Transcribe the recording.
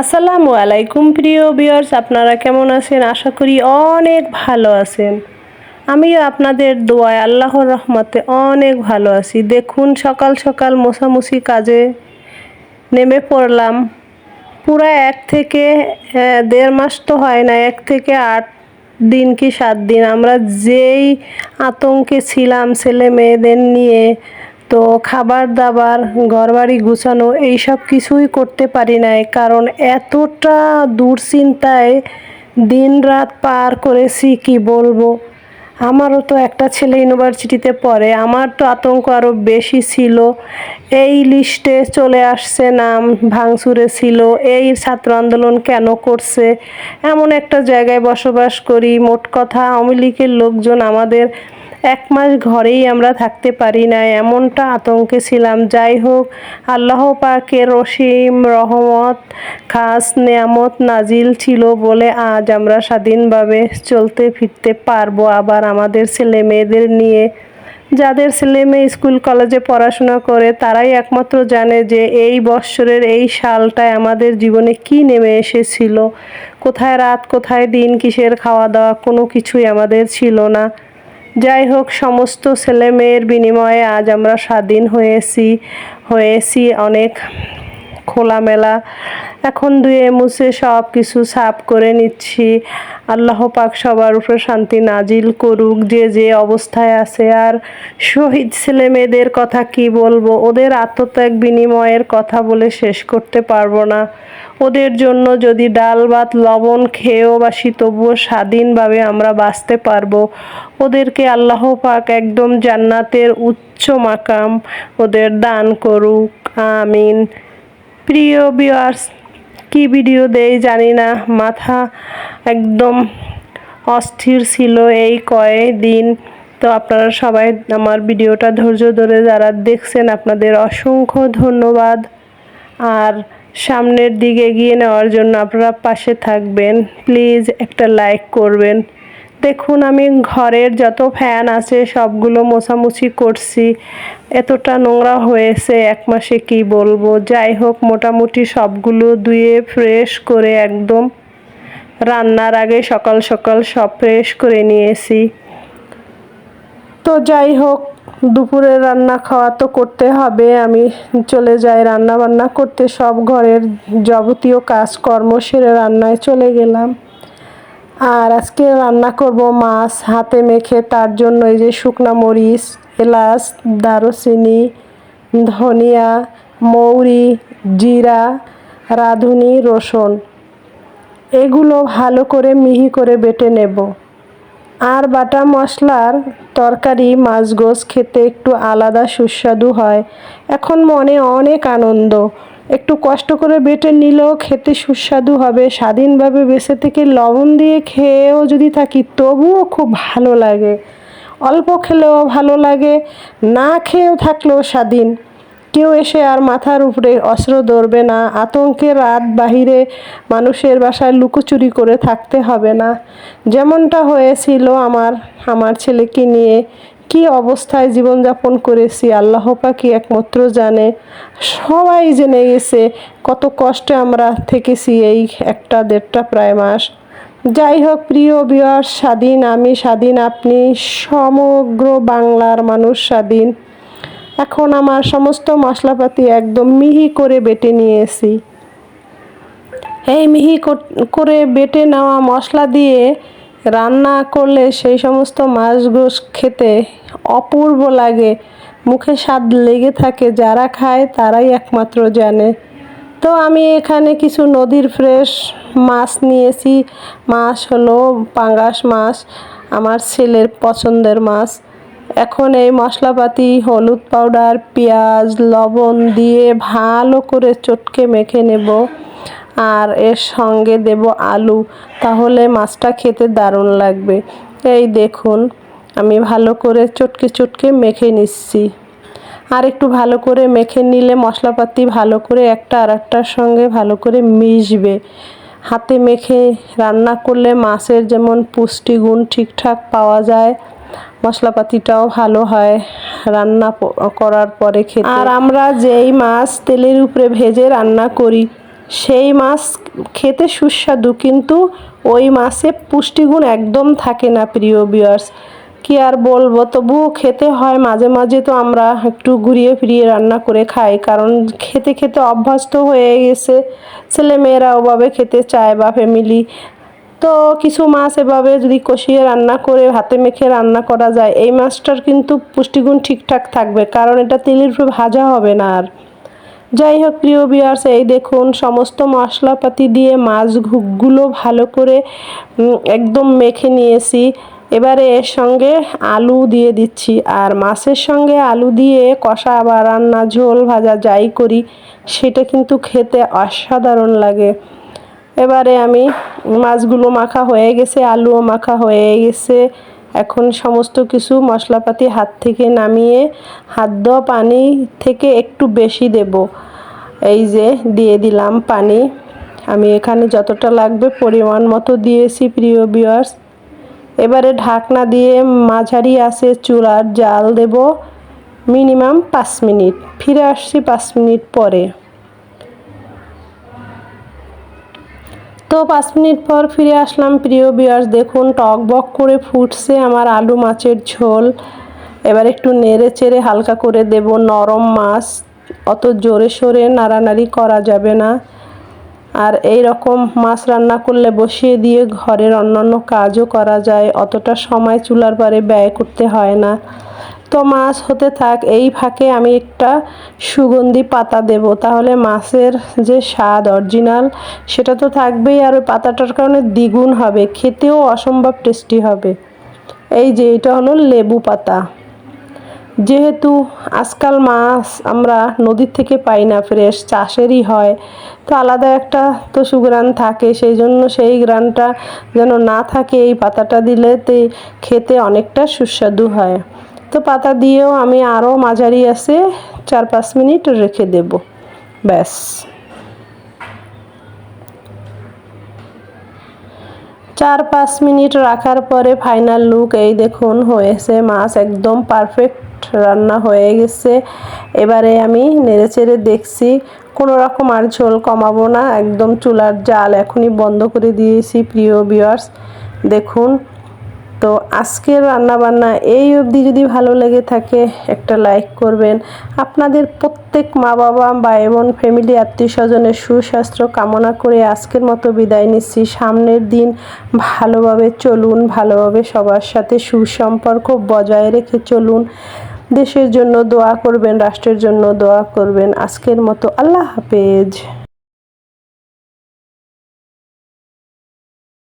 আসসালামু আলাইকুম প্রিয় বিয়ার্স আপনারা কেমন আছেন? আশা করি অনেক ভালো আছেন। আমিও আপনাদের দোয়ায় আল্লাহর রহমতে অনেক ভালো আছি। দেখুন, সকাল সকাল মোছামুছি কাজে নেমে পড়লাম। পুরো এক থেকে দেড় মাস তো হয় না, এক থেকে আট দিন কি সাত দিন আমরা যেই আতঙ্কে ছিলাম ছেলে মেয়েদের নিয়ে তো খাবার দাবার ঘরবাড়ি গুছানো, এইসব কিছুই করতে পারি নাই কারণ এতটা দুশ্চিন্তায় দিন রাত পার করেছি, কি বলব? আমারও তো একটা ছেলে ইউনিভার্সিটিতে পড়ে, আমার তো আতঙ্ক আরও বেশি ছিল। এই লিস্টে চলে আসছে নাম, ভাঙচুরে ছিল, এই ছাত্র আন্দোলন কেন করছে? এমন একটা জায়গায় বসবাস করি, মোট কথা আওয়ামী লীগের লোকজন আমাদের এক মাস ঘরেই আমরা থাকতে পারি না, এমনটা আতঙ্কে ছিলাম। যাই হোক আল্লাহ পাকের রসিম রহমত, খাস নেয়ামত নাজিল ছিল বলে আজ আমরা স্বাধীনভাবে চলতে ফিরতে পারব। আবার আমাদের ছেলে মেয়েদের নিয়ে, যাদের ছেলে মেয়ে স্কুল, কলেজে পড়াশোনা করে, তারাই একমাত্র জানে যে এই বৎসরের এই সালটায় আমাদের জীবনে কি নেমে এসেছিল। কোথায় রাত, কোথায় দিন, কিসের খাওয়া দাওয়া কোনো কিছুই আমাদের ছিল না। যাই হোক সমস্ত ছেলেমেয়ের বিনিময়ে আজ আমরা স্বাধীন হয়েছি হয়েছি অনেক খোলামেলা। এখন ধুয়ে মুছে সব কিছু সাফ করে নিচ্ছি। আল্লাহ পাক সবার উপরে শান্তি নাজিল করুক, যে যে অবস্থায় আছে। আর শহীদ ছেলে মেয়েদের কথা কি বলব? ওদের আত্মত্যাগ বিনিময়ের কথা বলে শেষ করতে পারব না। ওদের জন্য যদি ডাল, ভাত, লবণ খেয়েও বাসি, তবুও স্বাধীনভাবে আমরা বাঁচতে পারব। ওদেরকে আল্লাহ পাক একদম জান্নাতের উচ্চ মাকাম ওদের দান করুক। আমিন। প্রিয় ভিউয়ার্স কি ভিডিও দেই জানি না। মাথা একদম অস্থির ছিল এই কয়েকদিন। তো আপনারা সবাই আমার ভিডিওটা ধৈর্য ধরে যারা দেখছেন, আপনাদের অসংখ্য ধন্যবাদ। আর সামনের দিকে এগিয়ে নেওয়ার জন্য আপনারা পাশে থাকবেন। প্লিজ একটা লাইক করবেন। দেখুন, আমি ঘরের যত ফ্যান আছে, সবগুলো মোছামুছি করছি। এতটা নোংরা হয়েছে, এক মাসে কি বলব? যাই হোক, মোটামুটি সবগুলো ধুয়ে ফ্রেশ করে একদম রান্নার আগে সকাল সকাল সব ফ্রেশ করে নিয়েছি। তো যাই হোক দুপুরে রান্না খাওয়া তো করতে হবে। আমি চলে যাই রান্না বান্না করতে। সব ঘরের যাবতীয় কাজকর্ম সেরে রান্নায় চলে গেলাম। আর আজকে রান্না করব মাছ হাতে মেখে, তার জন্য এই যে শুকনা মরিচ, এলাচ, দারুচিনি, ধনিয়া, মৌরি, জিরা, রাঁধুনি, রসুন। এগুলো ভালো করে মিহি করে বেটে নেব। আর বাটা মশলার তরকারি মাছ গোস খেতে একটু আলাদা সুস্বাদু হয়। এখন মনে অনেক আনন্দ। একটু কষ্ট করে বেটে নিলেও খেতে সুস্বাদু হবে। স্বাধীনভাবে বেঁচে থেকে লবণ দিয়ে খেয়েও যদি থাকি, তবুও খুব ভালো লাগে। অল্প খেলেও ভালো লাগে। না খেয়েও থাকলেও স্বাধীন। কেউ এসে আর মাথার উপরে অস্ত্র ধরবে না। আতঙ্কে রাত বাহিরে মানুষের বাসায় লুকোচুরি করে থাকতে হবে না। যেমনটা হয়েছিল আমার আমার ছেলেকে নিয়ে। কি অবস্থায় জীবনযাপন করেছি, আল্লাহ পাকি একমাত্র জানে। সবাই জেনে গেছে কত কষ্টে আমরা থেকেছি এই একটা দেড়টা প্রায় মাস। যাই হোক, প্রিয় বিয়ার স্বাধীন আমি, স্বাধীন আপনি, সমগ্র বাংলার মানুষ স্বাধীন। এখন আমার সমস্ত মশলাপাতি একদম মিহি করে বেটে নিয়েছি। এই মিহি করে বেটে নেওয়া মশলা দিয়ে রান্না করলে সেই সমস্ত মাছ গোস খেতে অপূর্ব লাগে। মুখে স্বাদ লেগে থাকে, যারা খায় তারাই একমাত্র জানে। তো আমি এখানে কিছু নদীর ফ্রেশ মাছ নিয়েছি। মাছ হলো পাঙ্গাস মাছ, আমার ছেলের পছন্দের মাছ। এখন এই মশলাপাতি, হলুদ পাউডার, পেঁয়াজ, লবণ দিয়ে ভালো করে চটকে মেখে নেব। আর এর সঙ্গে দেব আলু। তাহলে মাছটা খেতে দারুণ লাগবে। এই দেখুন, আমি ভালো করে চটকে চটকে মেখে নিচ্ছি। আর একটু ভালো করে মেখে নিলে মশলাপাতি ভালো করে একটা আর একটার সঙ্গে ভালো করে মিশবে। হাতে মেখে রান্না করলে মাছের যেমন পুষ্টিগুণ ঠিকঠাক পাওয়া যায়, মশলাপাতিটাও ভালো হয় রান্না করার পরে খেতে। আর আমরা যেই মাছ তেলের উপরে ভেজে রান্না করি সেই মাছ খেতে সুস্বাদু, কিন্তু ওই মাছে পুষ্টিগুণ একদম থাকে না, প্রিয় বিয়ার্স কি আর বলব, তবুও খেতে হয়, মাঝে মাঝে তো আমরা একটু ঘুরিয়ে ফিরিয়ে রান্না করে খাই, কারণ খেতে খেতে অভ্যস্ত হয়ে গেছে ছেলে মেয়েরা ওভাবে খেতে চায় বা ফ্যামিলি তো কিছু মাছ এভাবে যদি কষিয়ে রান্না করে হাতে মেখে রান্না করা যায়, এই মাছটার কিন্তু পুষ্টিগুণ ঠিকঠাক থাকবে, কারণ এটা তেলের ভাজা হবে না আর। যাই হোক প্রিয় বিয়ার্স এই দেখুন, সমস্ত মশলাপাতি দিয়ে মাছগুলো ভালো করে একদম মেখে নিয়েছি। এবারে এর সঙ্গে আলু দিয়ে দিচ্ছি। আর মাছের সঙ্গে আলু দিয়ে কষা বা রান্না, ঝোল ভাজা যাই করি, সেটা কিন্তু খেতে অসাধারণ লাগে। এবারে আমি মাছগুলো মাখা হয়ে গেছে, আলুও মাখা হয়ে গেছে। এখন সমস্ত কিছু মশলাপাতি হাত থেকে নামিয়ে, হাত দেওয়া পানি থেকে একটু বেশি দেব। এই যে, দিয়ে দিলাম পানি। আমি এখানে যতটা লাগবে পরিমাণ মতো দিয়েছি, প্রিয় বিয়ার্স এবারে ঢাকনা দিয়ে মাঝারি আছে চুলার জাল দেব। মিনিমাম পাঁচ মিনিট। ফিরে আসছি পাঁচ মিনিট পরে। তো পাঁচ মিনিট পর ফিরে আসলাম। প্রিয় বিয়ার্স দেখুন, টক বক করে ফুটছে আমার আলু মাছের ঝোল। এবার একটু নেড়ে চেড়ে হালকা করে দেব নরম মাছ। অত জোরে সোরে নাড়ানাড়ি করা যাবে না। আর এই রকম মাছ রান্না করলে বসিয়ে দিয়ে ঘরের অন্যান্য কাজও করা যায়। অতটা সময় চুলার পারে ব্যয় করতে হয় না। তো মাছ হতে থাক, এই ফাঁকে আমি একটা সুগন্ধি পাতা দেব। তাহলে মাছের যে স্বাদ অরিজিনাল, সেটা তো থাকবেই আর ওই পাতাটার কারণে দ্বিগুণ হবে, খেতেও অসম্ভব টেস্টি হবে। এই যে, এটা হলো লেবু পাতা। যেহেতু আজকাল মাছ আমরা নদীর থেকে পাই না, ফ্রেশ, চাষেরই হয়, তো আলাদা একটা তো সুগ্রান থাকে, সেই জন্য সেই গ্রানটা যেন না থাকে, এই পাতাটা দিলে খেতে অনেকটা সুস্বাদু হয়। তো পাতা দিয়েও আমি আরও মাঝারি আছে, চার পাঁচ মিনিট রেখে দেব। ব্যাস। চার পাঁচ মিনিট রাখার পরে ফাইনাল লুক, এই দেখুন, হয়েছে মাছ একদম পারফেক্ট রান্না হয়ে গেছে। এবারে আমি নেড়ে চেড়ে দেখছি, কোনো রকম আর ঝোল কমাবো না, একদম চুলার জাল এখনই বন্ধ করে দিয়েছি, প্রিয় বিয়ার্স দেখুন তো আজকের রান্নাবান্না এই অবধি যদি ভালো লেগে থাকে, একটা লাইক করবেন। আপনাদের প্রত্যেক মা বাবা বা এবং ফ্যামিলি আত্মীয় স্বজনের সুস্বাস্থ্য কামনা করে আজকের মতো বিদায় নিচ্ছি। সামনের দিন ভালোভাবে চলুন, ভালোভাবে সবার সাথে সুসম্পর্ক বজায় রেখে চলুন। দেশের জন্য দোয়া করবেন, রাষ্ট্রের জন্য দোয়া করবেন। আজকের মতো আল্লাহ হাফেজ।